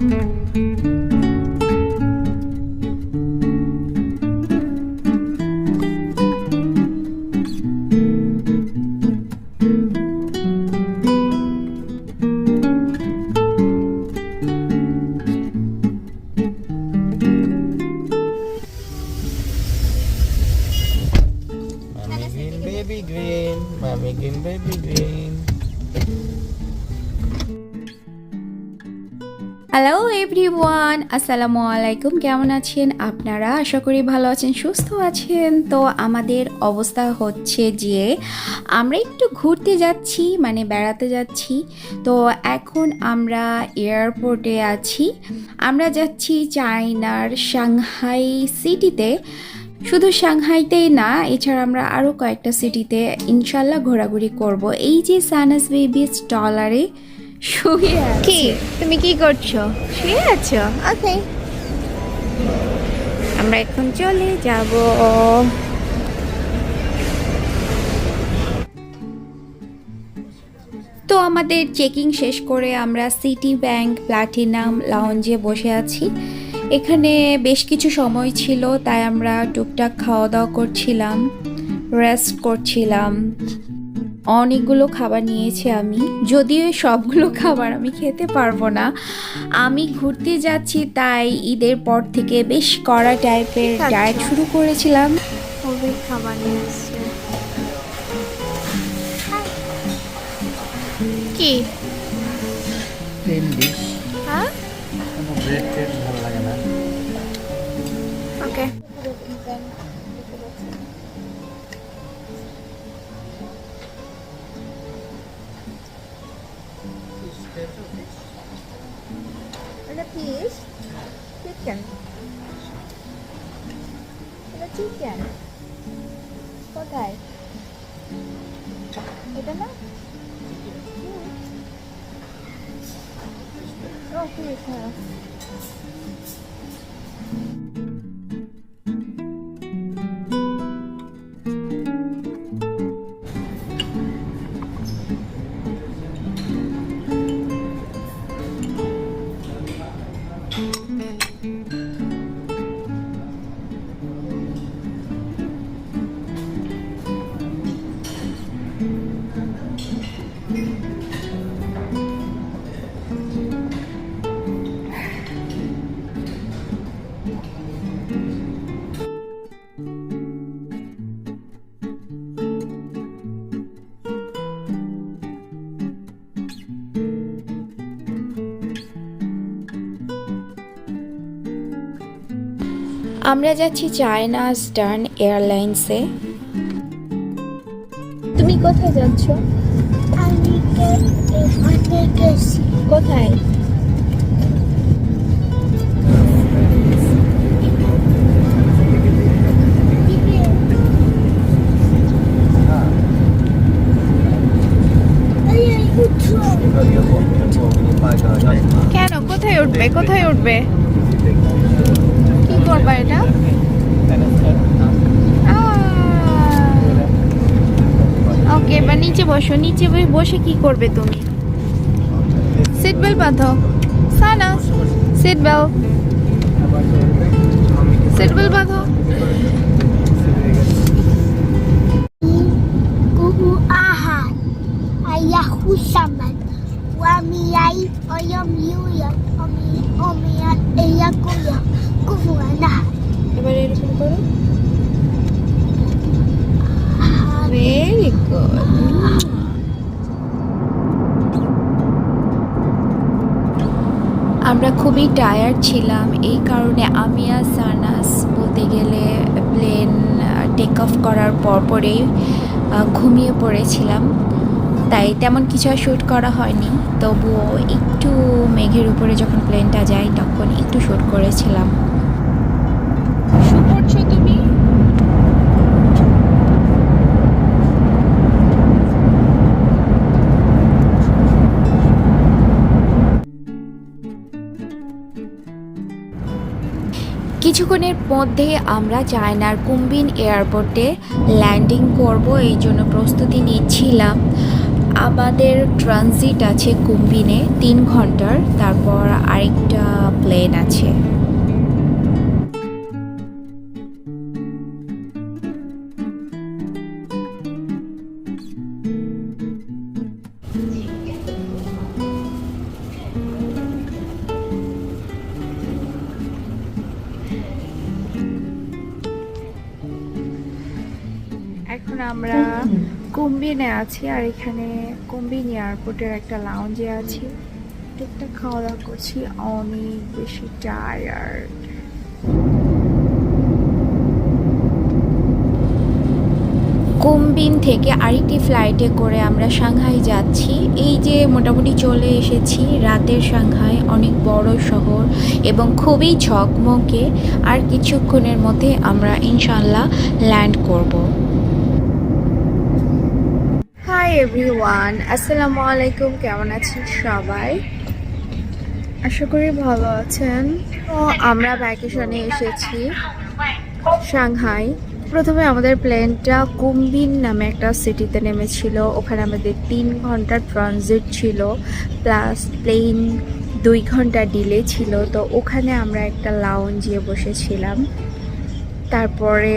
Mommy green, baby green. Mommy green, baby green. Hello everyone আসসালামু আলাইকুম কেমন আছেন আপনারা? আশা করি ভালো আছেন, সুস্থ আছেন। তো আমাদের অবস্থা হচ্ছে যে, আমরা একটু ঘুরতে যাচ্ছি মানে বেড়াতে যাচ্ছি। তো এখন আমরা এয়ারপোর্টে আছি। আমরা যাচ্ছি চায়নার সাংহাই সিটিতে। শুধু সাংহাইতেই না, এছাড়া আমরা আরও কয়েকটা সিটিতে ইনশাল্লাহ ঘোরাঘুরি করব। এই যে সানাস বেবি স্টলারে শুয়ে কি? তুমি কি করছ? শুয়ে আছো। ওকে আমরা এখন চলে যাব। তো আমাদের চেকিং শেষ করে আমরা সিটি ব্যাংক প্লাটিনাম লাউঞ্জে বসে আছি। এখানে বেশ কিছু সময় ছিল তাই আমরা টুকটাক খাওয়া দাওয়া করছিলাম রেস্ট করছিলাম। অনেকগুলো খাবার নিয়েছি আমি। যদিও সবগুলো খাবার আমি খেতে পারব না। আমি ঘুরতে যাচ্ছি তাই ঈদের পর থেকে বেশ কড়া টাইপের আচ্ছা। ডায়েট শুরু করেছিলাম। খাবার নিয়ে কি. হ্যাঁ? ভালো লাগে না। ওকে এটা না ও ফিশ হ্যাঁ আমরা যাচ্ছি চায়না স্টার্ন এয়ারলাইন্সে। তুমি কোথায় যাচ্ছ? কোথায়? কেন? কোথায় উঠবে? কোথায় উঠবে? এটা? ওকে এবার নিচে বসো নিচে বসে- কি করবে তুমি? সিট বেল্ট বাঁধো। Sana seat belt seat belt বাঁধো। Kuhu ahad, ayahu saman, wamiyay oyam yuya, omi omiyan eyakuya, kuhu anahad. এবার এরকম করো ভেরি গুড আমরা খুবই টায়ার্ড ছিলাম এই কারণে আমি আর সানাস বলতে গেলে প্লেন টেক অফ করার পরপরেই ঘুমিয়ে পড়েছিলাম তাই তেমন কিছু আর শ্যুট করা হয়নি। তবুও একটু মেঘের উপরে যখন প্লেনটা যায়, তখন একটু শ্যুট করেছিলাম। কিছুক্ষণের মধ্যে আমরা চায়নার কুম্বিন এয়ারপোর্টে ল্যান্ডিং করব, এই জন্য প্রস্তুতি নিচ্ছিলাম। আমাদের ট্রানজিট আছে কুম্বিনে তিন ঘণ্টার তারপর আরেকটা প্লেন আছে। এখন আমরা কুম্বিনে আছি আর এখানে কুম্বিন এয়ারপোর্টের একটা লাউঞ্জে আছি। টুকটাক খাওয়া দাওয়া করছি, অনেক বেশি টায়ার্ড কুম্বিন থেকে আরেকটি ফ্লাইটে করে আমরা সাংহাই যাচ্ছি। এই যে মোটামুটি চলে এসেছি, রাতের সাংহাই, অনেক বড় শহর এবং খুবই ঝকমকে। আর কিছুক্ষণের মধ্যে আমরা ইনশাল্লাহ ল্যান্ড করব। হাই এভরিওয়ান আসসালামু আলাইকুম কেমন আছেন সবাই? আশা করি ভালো আছেন। তো আমরা ভ্যাকেশনে এসেছি সাংহাই। প্রথমে আমাদের প্লেনটা কুম্বিন নামে একটা সিটিতে নেমেছিল। ওখানে আমাদের তিন ঘণ্টার ট্রানজিট ছিল। প্লাস প্লেন দুই ঘণ্টা ডিলে ছিল। তো ওখানে আমরা একটা লাউঞ্জে বসেছিলাম। তারপরে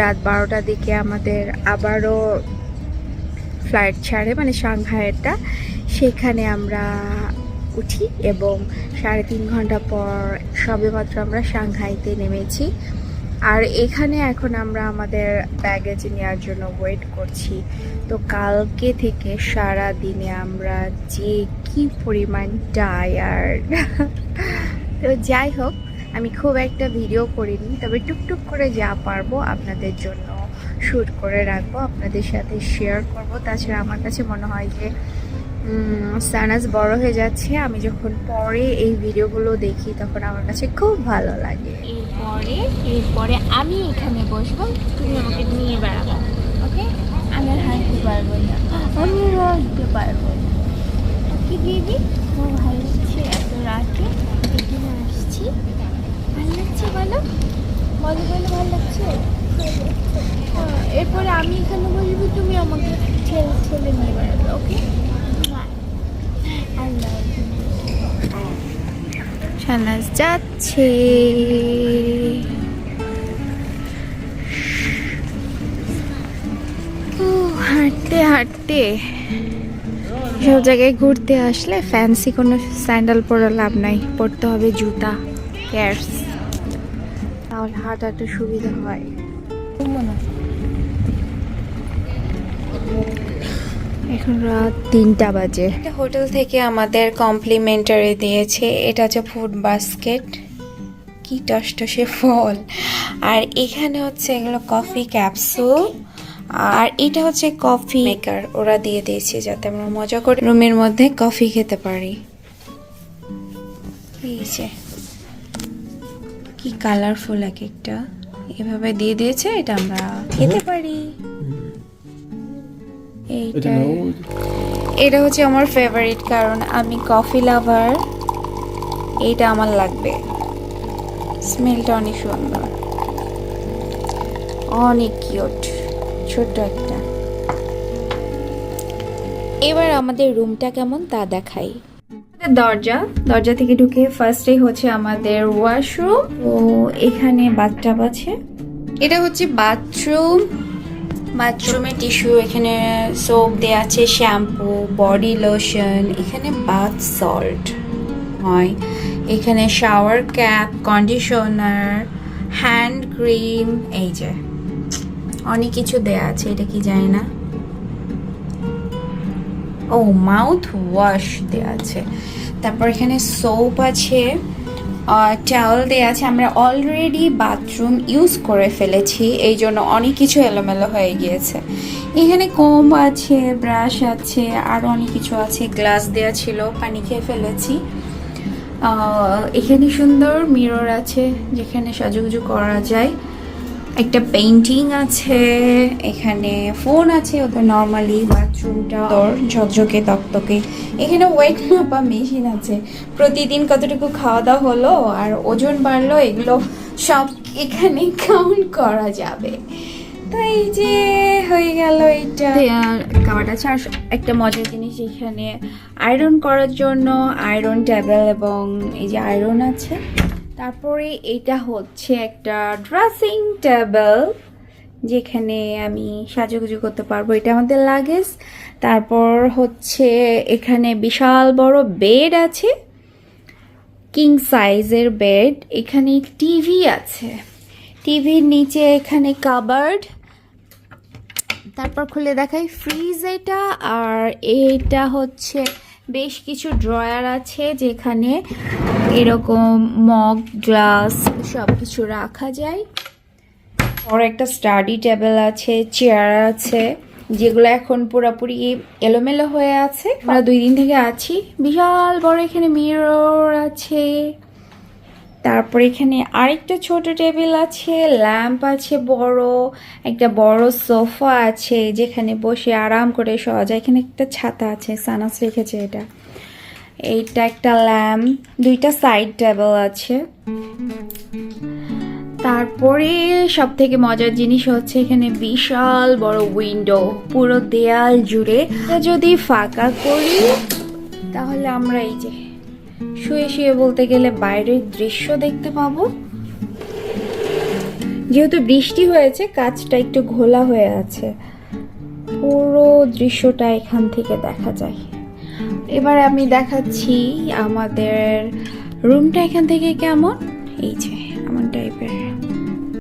রাত বারোটার দিকে আমাদের আবারও ফ্লাইট ছাড়ে মানে সাংহাইয়েরটা। সেখানে আমরা উঠি এবং সাড়ে তিন ঘণ্টা পর সবেমাত্র আমরা সাংহাইতে নেমেছি। আর এখানে এখন আমরা আমাদের ব্যাগেজ নেওয়ার জন্য ওয়েট করছি। তো কালকে থেকে সারা দিনে আমরা যে কি পরিমাণ টায়ার্ড তো যাই হোক, আমি খুব একটা ভিডিও করিনি, তবে টুকটুক করে যা পারব আপনাদের জন্য। শ্যুট করে রাখব, আপনাদের সাথে শেয়ার করব। তাছাড়া আমার কাছে মনে হয় যে সানাস বড় হয়ে যাচ্ছে। আমি যখন পরে এই ভিডিওগুলো দেখি, তখন আমার কাছে খুব ভালো লাগে। এরপরে এরপরে আমি এখানে বসবো, তুমি আমাকে নিয়ে বেড়াবো, ওকে? আমি আর হাঁটতে পারব না। আমি হাঁটতে পারব ওকে বেবি খুব ভালো লাগছে এত রাতে এখানে আসছি ভালো লাগছে বলো বলো বলো ভালো লাগছে হ্যাঁ, এরপরে আমি এখানে বসবো তুমি আমাকে ঠেলে ঠেলে নিয়ে বেড়াবে ওকে আল্লাহ সানাস যাচ্ছে। হাঁটতে হাঁটতে। সব জায়গায় ঘুরতে আসলে ফ্যান্সি কোনো স্যান্ডেল পরে লাভ নাই, পরতে হবে জুতা ক্যারস তাহলে হাঁটাতে সুবিধা হয়। এখন রাত তিনটা বাজে। হোটেল থেকে আমাদের কমপ্লিমেন্টারি দিয়েছে, এটা হচ্ছে ফুড বাস্কেট। কি টসটসে ফল। আর এখানে হচ্ছে এগুলো কফি ক্যাপসুল। আর এটা হচ্ছে কফি মেকার, ওরা দিয়ে দিয়েছে যাতে আমরা মজা করে, রুমের মধ্যে কফি খেতে পারি। কি কালারফুল এক একটা। এভাবে দিয়ে দিয়েছে, এটা আমরা খেতে পারি। এইটা এটা হচ্ছে আমার ফেভারিট কারণ আমি কফি লাভার এইটা আমার লাগবে। স্মেলটা অনেক সুন্দর। অনেক কিউট ছোট্ট একটা। এবার আমাদের রুমটা কেমন তা দেখাই। দরজা। দরজা থেকে ঢুকে ফার্স্টে হচ্ছে আমাদের ওয়াশরুম ও এখানে বাথটাব আছে। এটা হচ্ছে বাথরুম বাথরুমে টিস্যু, এখানে সোপ দেওয়া আছে, শ্যাম্পু, বডি লোশন, এখানে বাথ সল্ট হয়। এখানে shower cap, conditioner, hand cream, এই যে। অনেক কিছু দেয়া আছে, এটা কি জানি না। ও মাউথ ওয়াশ দেওয়া আছে। তারপর এখানে সোপ আছে। টাওয়াল দেওয়া আছে, আমরা অলরেডি বাথরুম ইউজ করে ফেলেছি, এই জন্য অনেক কিছু এলোমেলো হয়ে গিয়েছে। এখানে কম আছে ব্রাশ আছে, আর অনেক কিছু আছে গ্লাস দেওয়া ছিল, পানি খেয়ে ফেলেছি। এখানে সুন্দর মিরর আছে, যেখানে সাজুগুজু করা যায়। একটা পেইন্টিং আছে, এখানে ফোন আছে ওদের নর্মালি বাথরুমটা তোর ঝকঝকে তকতকে এখানে ওয়েট মাপা মেশিন আছে। প্রতিদিন কতটুকু খাওয়া দাওয়া হলো আর ওজন বাড়লো, এগুলো সব এখানে কাউন্ট করা যাবে। তো এই যে হয়ে গেল এটা কাবাট আছে, আর একটা মজার জিনিস এখানে আয়রন করার জন্য আয়রন টেবিল এবং এই যে আয়রন আছে তারপরে এটা হচ্ছে একটা ড্রেসিং টেবিল যেখানে আমি সাজুগুজু করতে পারব। এটা আমাদের লাগেজ তারপর হচ্ছে এখানে বিশাল বড় বেড আছে। কিং সাইজের বেড এখানে টিভি আছে। টিভির নিচে এখানে কাবার্ড তারপর খুলে দেখাই ফ্রিজ এটা। আর এটা হচ্ছে বেশ কিছু ড্রয়ার আছে যেখানে এরকম মগ গ্লাস সব কিছু রাখা যায়। আর একটা স্টাডি টেবিল আছে চেয়ার আছে, যেগুলো এখন পুরোপুরি এলোমেলো হয়ে আছে। আমরা দুই দিন থেকে আছি। বিশাল বড় এখানে মিরর আছে। তারপর এখানে আরেকটা ছোট টেবিল আছে, ল্যাম্প আছে বড়, একটা বড় সোফা আছে যেখানে বসে আরাম করে শোয়া যায়। এখানে একটা ছাতা আছে, সানাস রেখেছে এটা। এইটা একটা ল্যাম্প, দুইটা সাইড টেবিল আছে। তারপরে সব থেকে মজার জিনিস হচ্ছে এখানে বিশাল বড় উইন্ডো, পুরো দেয়াল জুড়ে। যদি ফাঁকা করি, তাহলে আমরা এই যে শুয়ে শুয়ে বলতে গেলে বাইরের দৃশ্য দেখতে পাবো। যেহেতু বৃষ্টি হয়েছে, কাজটা একটু ঘোলা হয়ে আছে। পুরো দৃশ্যটা এখান থেকে দেখা যায়। এবার আমি দেখাচ্ছি আমাদের রুমটা এখান থেকে কেমন? এই যে, এমন টাইপের